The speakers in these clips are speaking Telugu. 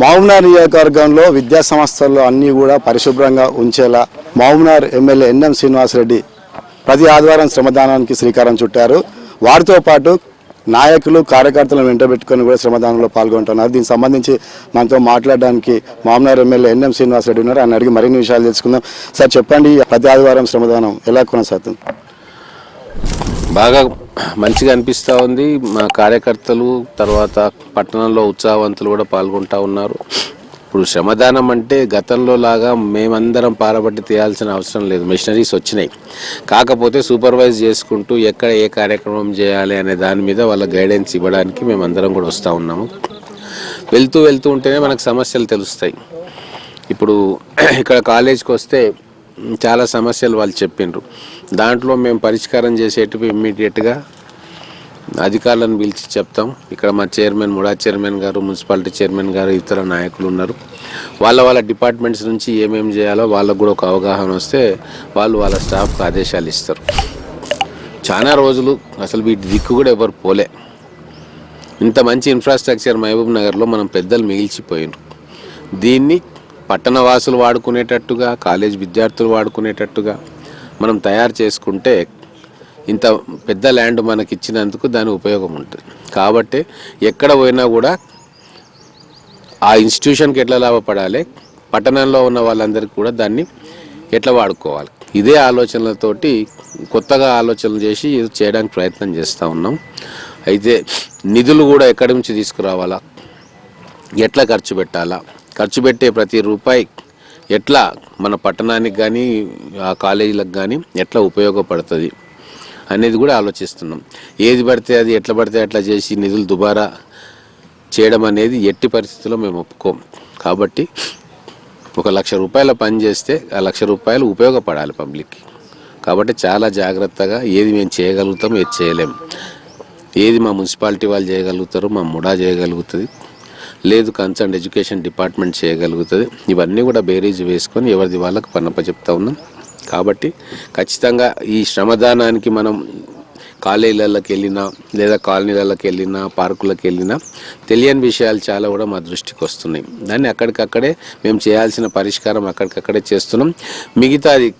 మహబూబ్నగర్ నియోజకవర్గంలో విద్యా సంస్థల్లో అన్నీ కూడా పరిశుభ్రంగా ఉంచేలా Mahabubnagar MLA N M Srinivasa Reddy ప్రతి ఆదివారం శ్రమదానానికి శ్రీకారం చుట్టారు. వారితో పాటు నాయకులు కార్యకర్తలను వెంటబెట్టుకొని కూడా శ్రమదానంలో పాల్గొంటున్నారు. దీనికి సంబంధించి మనతో మాట్లాడడానికి మహబూబ్నగర్ ఎమ్మెల్యే ఎన్ఎం శ్రీనివాసరెడ్డి ఉన్నారు. ఆయన అడిగి మరిన్ని విషయాలు తెలుసుకుందాం. సార్ చెప్పండి ప్రతి ఆదివారం శ్రమదానం ఎలా కొనసాగుతుంది? బాగా మంచిగా అనిపిస్తూ ఉంది. మా కార్యకర్తలు తర్వాత పట్టణంలో ఉత్సాహవంతులు కూడా పాల్గొంటూ ఉన్నారు. ఇప్పుడు శ్రమదానం అంటే గతంలో లాగా మేమందరం పారబట్టి తీయాల్సిన అవసరం లేదు. మిషనరీస్ వచ్చినాయి. కాకపోతే సూపర్వైజ్ చేసుకుంటూ ఎక్కడ ఏ కార్యక్రమం చేయాలి అనే దాని మీద వాళ్ళ గైడెన్స్ ఇవ్వడానికి మేమందరం కూడా వస్తూ ఉన్నాము. వెళ్తూ వెళ్తూ ఉంటేనే మనకు సమస్యలు తెలుస్తాయి. ఇప్పుడు ఇక్కడ కాలేజ్కి వస్తే చాలా సమస్యలు వాళ్ళు చెప్పిండ్రు. దాంట్లో మేము పరిష్కారం చేసేటివి ఇమ్మీడియట్గా అధికారులను పిలిచి చెప్తాం. ఇక్కడ మా చైర్మన్ ముడా చైర్మన్ గారు మున్సిపాలిటీ చైర్మన్ గారు ఇతర నాయకులు ఉన్నారు. వాళ్ళ వాళ్ళ డిపార్ట్మెంట్స్ నుంచి ఏమేమి చేయాలో వాళ్ళకు కూడా ఒక అవగాహన వస్తే వాళ్ళు వాళ్ళ స్టాఫ్కి ఆదేశాలు ఇస్తారు. చాలా రోజులు అసలు వీటి దిక్కు కూడా ఎవరు పోలే. ఇంత మంచి ఇన్ఫ్రాస్ట్రక్చర్ మహబూబ్ నగర్లో మనం పెద్దలు మిగిల్చిపోయినారు దీన్ని పట్టణ వాసులు వాడుకునేటట్టుగా కాలేజ్ విద్యార్థులు వాడుకునేటట్టుగా మనం తయారు చేసుకుంటే ఇంత పెద్ద ల్యాండ్ మనకి ఇచ్చినందుకు దాని ఉపయోగం ఉంటుంది. కాబట్టి ఎక్కడ పోయినా కూడా ఆ ఇన్స్టిట్యూషన్కి ఎట్లా లాభపడాలి పట్టణంలో ఉన్న వాళ్ళందరికీ కూడా దాన్ని ఎట్లా వాడుకోవాలి? ఇదే ఆలోచనలతోటి కొత్తగా ఆలోచనలు చేసి ఇది చేయడానికి ప్రయత్నం చేస్తూ ఉన్నాం. అయితే నిధులు కూడా ఎక్కడి నుంచి తీసుకురావాలా? ఎట్లా ఖర్చు పెట్టాలా? ఖర్చు పెట్టే ప్రతి రూపాయి ఎట్లా మన పట్టణానికి కానీ ఆ కాలేజీలకు కానీ ఎట్లా ఉపయోగపడుతుంది అనేది కూడా ఆలోచిస్తున్నాం. ఏది పడితే అది ఎట్లా పడితే అట్లా చేసి నిధులు దుబారా చేయడం అనేది ఎట్టి పరిస్థితుల్లో మేము ఒప్పుకోం. కాబట్టి ఒక లక్ష రూపాయల పని చేస్తే ఆ లక్ష రూపాయలు ఉపయోగపడాలి పబ్లిక్కి కాబట్టి చాలా జాగ్రత్తగా ఏది మేము చేయగలుగుతాం ఏది చేయలేం. ఏది మా మున్సిపాలిటీ వాళ్ళు చేయగలుగుతారు మా ముడా చేయగలుగుతుంది. లేదు కన్సర్న్ ఎడ్యుకేషన్ డిపార్ట్మెంట్ చేయగలుగుతుంది. ఇవన్నీ కూడా బేరీజ్ వేసుకొని ఎవరిది వాళ్ళకి పన్నప్ప చెప్తా ఉన్నాం. కాబట్టి ఖచ్చితంగా ఈ శ్రమదానానికి మనం కాలేజీలకి వెళ్ళినా లేదా కాలనీలకి వెళ్ళినా పార్కులకు వెళ్ళినా తెలియని విషయాలు చాలా కూడా మా దృష్టికి వస్తున్నాయి. దాన్ని అక్కడికక్కడే మేము చేయాల్సిన పరిష్కారం అక్కడికక్కడే చేస్తున్నాం. మిగతాది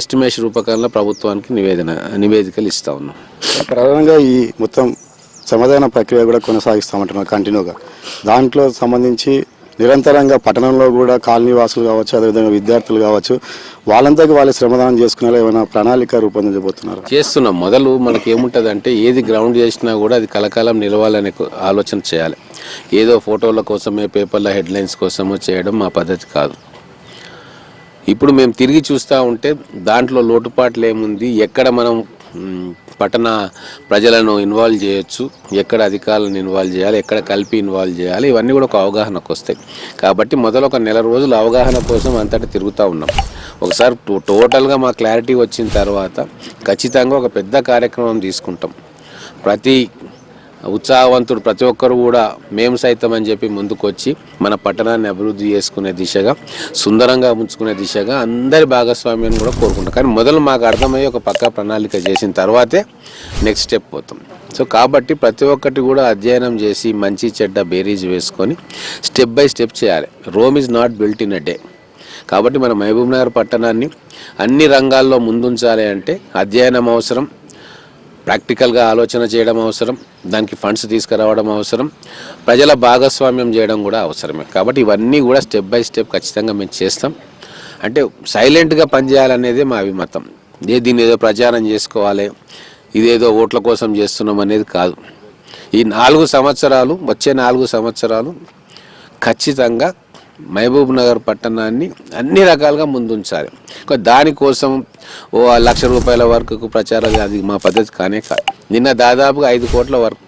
ఎస్టిమేషన్ రూపకంలో ప్రభుత్వానికి నివేదన నివేదికలు ఇస్తా ఉన్నాం. ప్రధానంగా ఈ మొత్తం సమాధాన ప్రక్రియ కూడా కొనసాగిస్తామంటున్నారు కంటిన్యూగా. దాంట్లో సంబంధించి నిరంతరంగా పట్టణంలో కూడా కాలనీ వాసులు కావచ్చు అదేవిధంగా విద్యార్థులు కావచ్చు వాళ్ళంతకు వాళ్ళు శ్రమదానం చేసుకునేలా ఏమైనా ప్రణాళిక రూపొందించబోతున్నారు? చేస్తున్నాం మొదలు మనకి ఏముంటుంది అంటే ఏది గ్రౌండ్ చేసినా కూడా అది కలకాలం నిలవాలనే ఆలోచన చేయాలి. ఏదో ఫోటోల కోసమే పేపర్ల హెడ్లైన్స్ కోసమో చేయడం మా పద్ధతి కాదు. ఇప్పుడు మేము తిరిగి చూస్తూ ఉంటే దాంట్లో లోటుపాట్లు ఏముంది? ఎక్కడ మనం పట్టణ ప్రజలను ఇన్వాల్వ్ చేయొచ్చు. ఎక్కడ అధికారులను ఇన్వాల్వ్ చేయాలి ఎక్కడ కలిపి ఇన్వాల్వ్ చేయాలి ఇవన్నీ కూడా ఒక అవగాహనకు వస్తాయి. కాబట్టి మొదలు ఒక నెల రోజులు అవగాహన కోసం అంతటా తిరుగుతూ ఉన్నాం. ఒకసారి టో- టోటల్గా మా క్లారిటీ వచ్చిన తర్వాత ఖచ్చితంగా ఒక పెద్ద కార్యక్రమం తీసుకుంటాం. ప్రతి ఉత్సాహవంతుడు ప్రతి ఒక్కరు కూడా మేము సైతం అని చెప్పి ముందుకొచ్చి మన పట్టణాన్ని అభివృద్ధి చేసుకునే దిశగా సుందరంగా ఉంచుకునే దిశగా అందరి భాగస్వామ్యం కూడా కోరుకుంటాం. కానీ మొదలు మాకు అర్థమయ్యే ఒక పక్క ప్రణాళిక చేసిన తర్వాతే నెక్స్ట్ స్టెప్ పోతాం. సో కాబట్టి ప్రతి ఒక్కటి కూడా అధ్యయనం చేసి మంచి చెడ్డ బేరీజ్ వేసుకొని స్టెప్ బై స్టెప్ చేయాలి. Rome is not built in a day కాబట్టి మన మహబూబ్ నగర్ పట్టణాన్ని అన్ని రంగాల్లో ముందుంచాలి అంటే అధ్యయనం అవసరం ప్రాక్టికల్గా ఆలోచన చేయడం అవసరం దానికి ఫండ్స్ తీసుకురావడం అవసరం ప్రజల భాగస్వామ్యం చేయడం కూడా అవసరమే. కాబట్టి ఇవన్నీ కూడా స్టెప్ బై స్టెప్ ఖచ్చితంగా మేము చేస్తాం. అంటే సైలెంట్గా పనిచేయాలనేదే మా అభిమతం. ఏ దీన్ని ఏదో ప్రచారం చేసుకోవాలి ఇదేదో ఓట్ల కోసం చేస్తున్నాం అనేది కాదు. ఈ నాలుగు సంవత్సరాలు వచ్చే నాలుగు సంవత్సరాలు ఖచ్చితంగా మహబూబ్ నగర్ పట్టణాన్ని అన్ని రకాలుగా ముందుంచాలి. దానికోసం ఓ లక్ష రూపాయల వరకు ప్రచారం అది మా పద్ధతి కానే కాదు. నిన్న దాదాపుగా ఐదు కోట్ల వరకు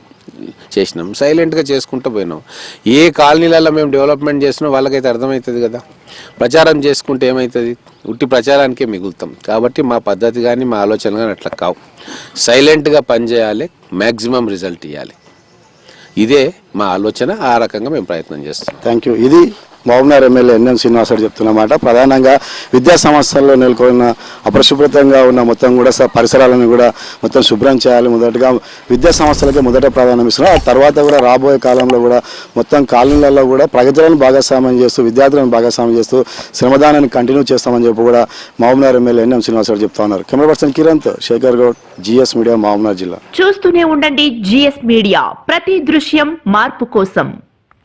చేసినాం. సైలెంట్గా చేసుకుంటూ పోయినాం. ఏ కాలనీలలో మేము డెవలప్మెంట్ చేసినా వాళ్ళకైతే అర్థమవుతుంది కదా. ప్రచారం చేసుకుంటే ఏమవుతుంది ఉట్టి ప్రచారానికే మిగులుతాం. కాబట్టి మా పద్ధతి కానీ మా ఆలోచన కానీ అట్లా కావు. సైలెంట్గా పనిచేయాలి మ్యాక్సిమం రిజల్ట్ ఇవ్వాలి ఇదే మా ఆలోచన. ఆ రకంగా మేము ప్రయత్నం చేస్తాం థ్యాంక్ యూ ఇది Mahabubnagar MLA N M Srinivasa Rao చెప్తున్నమాట ప్రధానంగా విద్యా సంస్థల్లో నెలకొన్న అపరిశుభ్రతంగా ఉన్న మొత్తం కూడా పరిసరాలను కూడా మొత్తం శుభ్రం చేయాలి. మొదటగా విద్యా సంస్థలకే మొదట ప్రాధాన్యం ఇస్తున్నారు. ఆ తర్వాత కూడా రాబోయే కాలంలో కూడా మొత్తం కాలనీలలో కూడా ప్రగతులను భాగస్వామ్యం చేస్తూ విద్యార్థులను భాగస్వామ్యం చేస్తూ శ్రమదానాన్ని కంటిన్యూ చేస్తామని చెప్పి కూడా మహబూబ్నగర్ ఎమ్మెల్యే ఎన్ఎం శ్రీనివాసరావు చెప్తా ఉన్నారు. కెమెరా పర్సన్ కిరణ్తో శేఖర్ గౌడ్ జిఎస్ మీడియా మహబూబ్నగర్ జిల్లా. చూస్తూనే ఉండండి జిఎస్ మీడియా. ప్రతి దృశ్యం మార్పు కోసం.